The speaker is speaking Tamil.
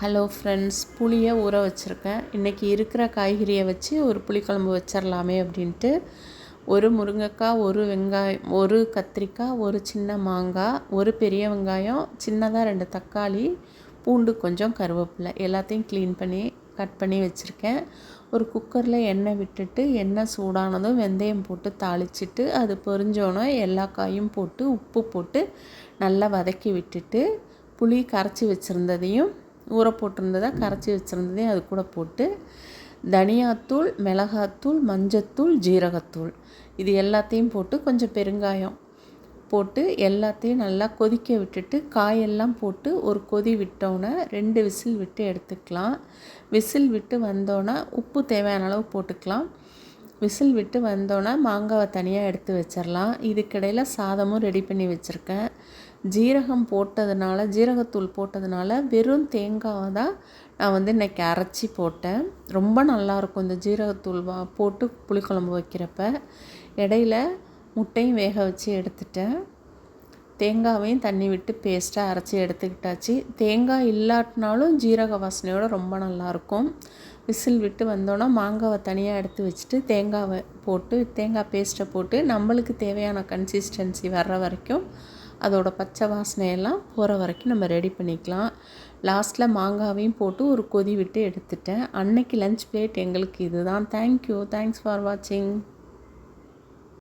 ஹலோ ஃப்ரெண்ட்ஸ் புளியை ஊற வச்சுருக்கேன். இன்றைக்கி இருக்கிற காய்கறியை வச்சு ஒரு புளிக்குழம்பு வச்சிடலாமே அப்படின்ட்டு. ஒரு முருங்கைக்காய் ஒரு வெங்காயம் ஒரு கத்திரிக்காய் ஒரு சின்ன மாங்காய் ஒரு பெரிய வெங்காயம் சின்னதாக ரெண்டு தக்காளி பூண்டு கொஞ்சம் கருவேப்பிலை. எல்லாத்தையும் க்ளீன் பண்ணி கட் பண்ணி வச்சுருக்கேன். ஒரு குக்கரில் எண்ணெய் விட்டுட்டு எண்ணெய் சூடானதும் வெந்தயம் போட்டு தாளிச்சிட்டு அது பொரிஞ்சோன்னே எல்லா காயும் போட்டு உப்பு போட்டு நல்லா வதக்கி விட்டுட்டு புளி கரைச்சி வச்சுருந்ததையும் ஊற போட்டிருந்ததை கரைச்சி வச்சுருந்ததையும் அது கூட போட்டு தனியாத்தூள் மிளகாத்தூள் மஞ்சத்தூள் ஜீரகத்தூள். இது எல்லாத்தையும் போட்டு கொஞ்சம் பெருங்காயம் போட்டு எல்லாத்தையும் நல்லா கொதிக்க விட்டுட்டு காயெல்லாம் போட்டு ஒரு கொதி விட்டோன்னே ரெண்டு விசில் விட்டு எடுத்துக்கலாம். விசில் விட்டு வந்தோன்னே உப்பு தேவையான அளவு போட்டுக்கலாம். விசில் விட்டு வந்தோன்னே மாங்காவை தனியாக எடுத்து வச்சிடலாம் இதுக்கிடையில் சாதமும் ரெடி பண்ணி வச்சுருக்கேன். ஜீரகம் போட்டதுனால ஜீரகத்தூள் போட்டதுனால வெறும் தேங்காவை தான் நான் வந்து இன்றைக்கி அரைச்சி போட்டேன். ரொம்ப நல்லாயிருக்கும் இந்த ஜீரகத்தூள் வா போட்டு புளிக்குழம்பு வைக்கிறப்ப. இடையில முட்டையும் வேக வச்சு எடுத்துட்டேன். தேங்காவையும் தண்ணி விட்டு பேஸ்ட்டாக அரைச்சி எடுத்துக்கிட்டாச்சு. தேங்காய் இல்லாட்டினாலும் ஜீரக வாசனையோடு ரொம்ப நல்லாயிருக்கும் விசில் விட்டு வந்தோன்னா மாங்காவை தனியாக எடுத்து வச்சுட்டு தேங்காவை போட்டு தேங்காய் பேஸ்ட்டை போட்டு நம்மளுக்கு தேவையான கன்சிஸ்டன்சி வர்ற வரைக்கும் அதோட பச்சை வாசனையெல்லாம் போகிற வரைக்கும் நம்ம ரெடி பண்ணிக்கலாம். லாஸ்ட்டில் மாங்காவையும் போட்டு ஒரு கொதி விட்டு எடுத்துட்டேன். அன்னைக்கு லஞ்ச் பிளேட் எங்களுக்கு இதுதான். தேங்க்யூ தேங்க்ஸ் ஃபார் வாட்சிங்